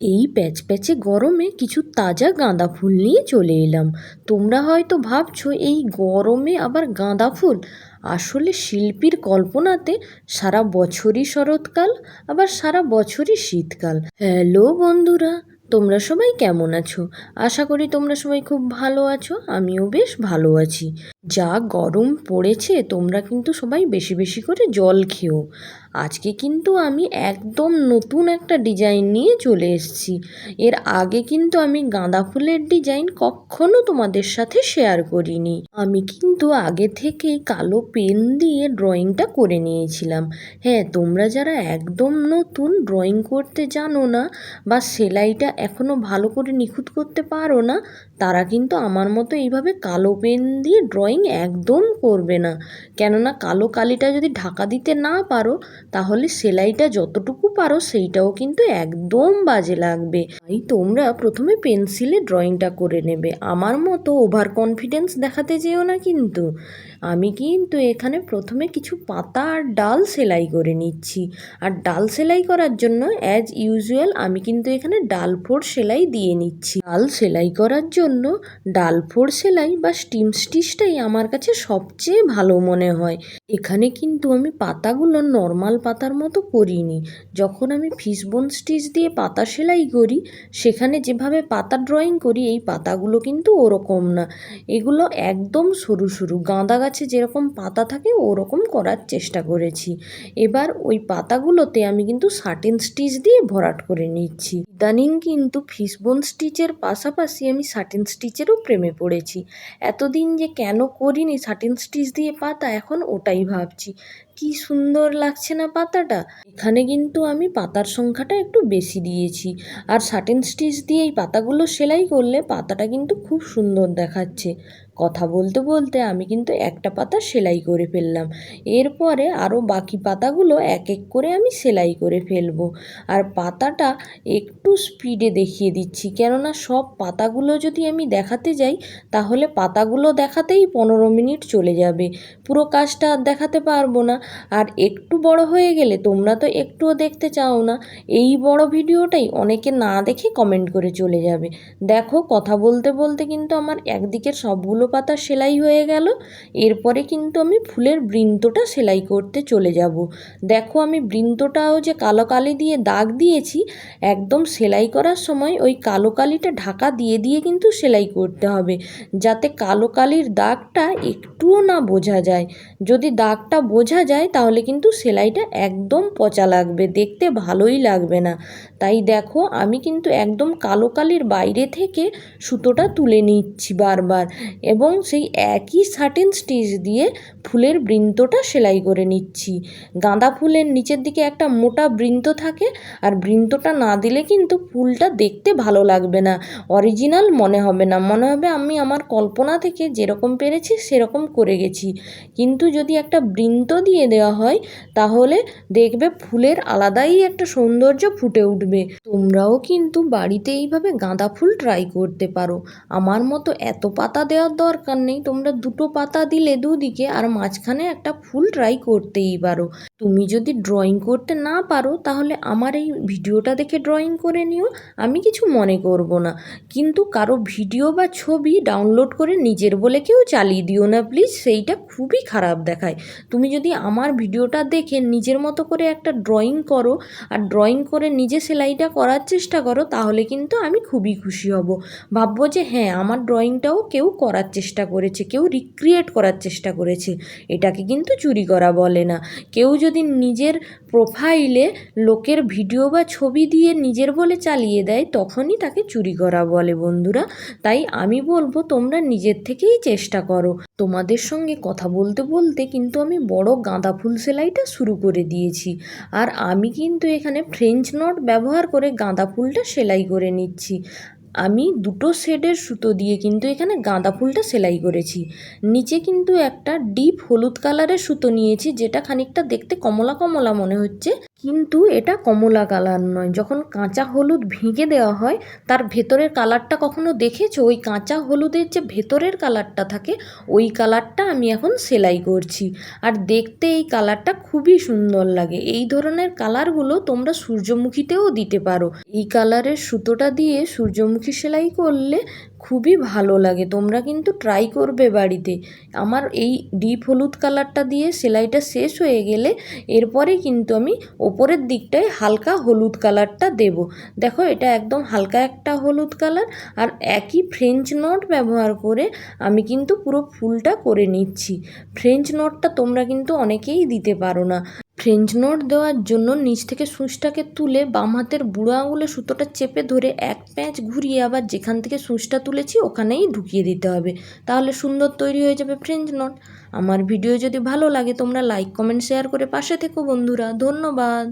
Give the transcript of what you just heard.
এই প্যাচপ্যাচে গরমে কিছু তাজা গাঁদা ফুল নিয়ে চলে এলাম। তোমরা হয়তো ভাবছ, এই গরমে আবার গাঁদা ফুল? আসলে শিল্পীর কল্পনাতে সারা বছরই শরৎকাল, আবার সারা বছরই শীতকাল। হ্যালো বন্ধুরা, তোমরা সবাই কেমন আছো? আশা করি তোমরা সবাই খুব ভালো আছো, আমিও বেশ ভালো আছি। যা গরম পড়েছে, তোমরা কিন্তু সবাই বেশি বেশি করে জল খেও। আজকে কিন্তু আমি একদম নতুন একটা ডিজাইন নিয়ে চলে এসেছি। এর আগে কিন্তু আমি গাঁদা ফুলের ডিজাইন কখনো তোমাদের সাথে শেয়ার করিনি। আমি কিন্তু আগে থেকেই কালো পেন দিয়ে ড্রয়িংটা করে নিয়েছিলাম। হ্যাঁ তোমরা যারা একদম নতুন ড্রয়িং করতে জানো না বা সেলাইটা এখনও ভালো করে নিখুঁত করতে পারো না, তারা কিন্তু আমার মতো এইভাবে কালো পেন দিয়ে ড্রয়িং একদম করবে না। কেননা কালো কালিটা যদি ঢাকা দিতে না পারো তাহলে সেলাইটা যতটুকু পারো, সেইটাও কিন্তু একদম বাজে লাগবে। তাই তোমরা প্রথমে পেন্সিলে ড্রয়িংটা করে নেবে। আমার মতো ওভার কনফিডেন্স দেখাতে যেও না কিন্তু। আমি কিন্তু এখানে প্রথমে কিছু পাতা আর ডাল সেলাই করে নিচ্ছি। আর ডাল সেলাই করার জন্য অ্যাজ ইউজুয়াল আমি কিন্তু এখানে ডাল ফোর সেলাই দিয়ে নিচ্ছি। ডাল সেলাই করার জন্য ডাল ফোর সেলাই বা স্টিম স্টিচটাই আমার কাছে সবচেয়ে ভালো মনে হয়। এখানে কিন্তু আমি পাতাগুলো নর্মাল পাতার মতো করিনি। যখন আমি ফিসবোন স্টিচ দিয়ে পাতা সেলাই করি, সেখানে যেভাবে পাতা ড্রয়িং করি, এই পাতাগুলো কিন্তু ওরকম না। এগুলো একদম সরু সরু। গাঁদা গাছে যেরকম পাতা থাকে, ওরকম করার চেষ্টা করেছি। এবার ওই পাতাগুলোতে আমি কিন্তু সাটিন স্টিচ দিয়ে ভরাট করে নিচ্ছি। ইদানিং কিন্তু ফিসবোন স্টিচের পাশাপাশি আমি সাটিন স্টিচেরও প্রেমে পড়েছি। এতদিন যে কেন করিনি সাটিন স্টিচ দিয়ে পাতা, এখন ওটাই ভাবছি। কি সুন্দর লাগছে না পাতাটা? এখানে কিন্তু আমি পাতার সংখ্যাটা একটু বেশি দিয়েছি। আর সাটেন স্টিচ দিয়ে এই পাতাগুলো সেলাই করলে পাতাটা কিন্তু খুব সুন্দর দেখাচ্ছে। কথা বলতে বলতে আমি কিন্তু একটা পাতা সেলাই করে ফেললাম। এরপরে আরও বাকি পাতাগুলো এক এক করে আমি সেলাই করে ফেলব। আর পাতাটা একটু স্পিডে দেখিয়ে দিচ্ছি। কেননা সব পাতাগুলো যদি আমি দেখাতে যাই, তাহলে পাতাগুলো দেখাতেই পনেরো মিনিট চলে যাবে। পুরো কাজটা আর দেখাতে পারব না। আর একটু বড় হয়ে গেলে তোমরা তো একটুও দেখতে চাও না। এই বড় ভিডিওটাই অনেকে না দেখে কমেন্ট করে চলে যাবে। দেখো, কথা বলতে বলতে কিন্তু আমার একদিকের সবগুলো পাতা সেলাই হয়ে গেল। এরপরে কিন্তু আমি ফুলের বৃন্তটা সেলাই করতে চলে যাব। দেখো আমি বৃন্তটাও যে কালো কালি দিয়ে দাগ দিয়েছি, একদম সেলাই করার সময় ওই কালো কালিটা ঢাকা দিয়ে দিয়ে কিন্তু সেলাই করতে হবে, যাতে কালো কালির দাগটা একটুও না বোঝা যায়। যদি দাগটা বোঝা যায় তাহলে কিন্তু সেলাইটা একদম পচা লাগবে, দেখতে ভালোই লাগবে না। তাই দেখো আমি কিন্তু একদম কালো কালির বাইরে থেকে সুতোটা তুলে নিচ্ছি বারবার। এবং সেই একই সাটিন স্টিচ দিয়ে ফুলের বৃন্তটা সেলাই করে নিচ্ছি। গাঁদা ফুলের নিচের দিকে একটা মোটা বৃন্ত থাকে আর বৃন্তটা না দিলে কিন্তু ফুলটা দেখতে ভালো লাগবে না। অরিজিনাল মনে হবে না। মনে হবে আমি আমার কল্পনা থেকে যেরকম পেরেছি সেরকম করে গেছি। কিন্তু যদি একটা বৃন্ত দিয়ে দেওয়া হয়, তাহলে দেখবে ফুলের আলাদাই একটা সৌন্দর্য ফুটে উঠবে। তোমরাও কিন্তু বাড়িতে এইভাবে গাঁদা ফুল ট্রাই করতে পারো। আমার মতো এত পাতা দেওয়ার দরকার নেই। তোমরা দুটো পাতা দিলে দুদিকে আর মাঝখানে একটা ফুল ট্রাই করতেই পারো। তুমি যদি ড্রয়িং করতে না পারো, তাহলে আমার এই ভিডিওটা দেখে ড্রয়িং করে নিও। আমি কিছু মনে করব না। কিন্তু কারও ভিডিও বা ছবি ডাউনলোড করে নিজের বলে কেউ চালিয়ে দিও না প্লিজ সেইটা খুবই খারাপ দেখায়। তুমি যদি আমার ভিডিওটা দেখে নিজের মতো করে একটা ড্রয়িং করো আর ড্রয়িং করে নিজে সেলাইটা করার চেষ্টা করো, তাহলে কিন্তু আমি খুবই খুশি হব। ভাববো যে হ্যাঁ আমার ড্রয়িংটাও কেউ করার চেষ্টা করেছে, কেউ রিক্রিয়েট করার চেষ্টা করেছে, এটাকে কিন্তু চুরি করা বলে না। কেউ যদি নিজের প্রোফাইলে লোকের ভিডিও বা ছবি দিয়ে নিজের বলে চালিয়ে দেয়, তখনই তাকে চুরি করা বলে বন্ধুরা। তাই আমি বলব, তোমরা নিজের থেকেই চেষ্টা করো। তোমাদের সঙ্গে কথা বলতে বলতে কিন্তু আমি বড় গাঁদা ফুল সেলাইটা শুরু করে দিয়েছি। আর আমি কিন্তু এখানে ফ্রেঞ্চ নট ব্যবহার করে গাঁদা ফুলটা সেলাই করে নিচ্ছি। আমি দুটো শেডের সুতো দিয়ে কিন্তু এখানে গাঁদা ফুলটা সেলাই করেছি। নিচে কিন্তু একটা ডিপ হলুদ কালারের সুতো নিয়েছি, যেটা খানিকটা দেখতে কমলা কমলা মনে হচ্ছে। কিন্তু এটা কমলা কালার নয়। যখন কাঁচা হলুদ ভেঙে দেওয়া হয়, তার ভেতরের কালারটা কখনো দেখেছ? ওই কাঁচা হলুদের যে ভেতরের কালারটা থাকে, ওই কালারটা আমি এখন সেলাই করছি। আর দেখতে এই কালারটা খুবই সুন্দর লাগে। এই ধরনের কালারগুলো তোমরা সূর্যমুখীতেও দিতে পারো। এই কালারের সুতোটা দিয়ে সূর্যমুখী সেলাই করলে খুবই ভালো লাগে। তোমরা কিন্তু ট্রাই করবে বাড়িতে। আমার এই ডিপ হলুদ কালারটা দিয়ে সেলাইটা শেষ হয়ে গেলে এরপরে কিন্তু আমি ওপরের দিকটায় হালকা হলুদ কালারটা দেব। দেখো, এটা একদম হালকা একটা হলুদ কালার আর একই ফ্রেঞ্চ নট ব্যবহার করে আমি কিন্তু পুরো ফুলটা করে নিচ্ছি। ফ্রেঞ্চ নটটা তোমরা কিন্তু অনেকেই দিতে পারো না। ফ্রেঞ্চ নোট দেওয়ার জন্য নিচ থেকে সুঁচটাকে তুলে বাম হাতের বুড়ো আঙুলে সুতোটা চেপে ধরে এক প্যাঁচ ঘুরিয়ে আবার যেখান থেকে সুঁচটা তুলেছি ওখানেই ঢুকিয়ে দিতে হবে। তাহলে সুন্দর তৈরি হয়ে যাবে ফ্রেঞ্চ নোট। আমার ভিডিও যদি ভালো লাগে তোমরা লাইক, কমেন্ট, শেয়ার করে পাশে থেকো বন্ধুরা। ধন্যবাদ।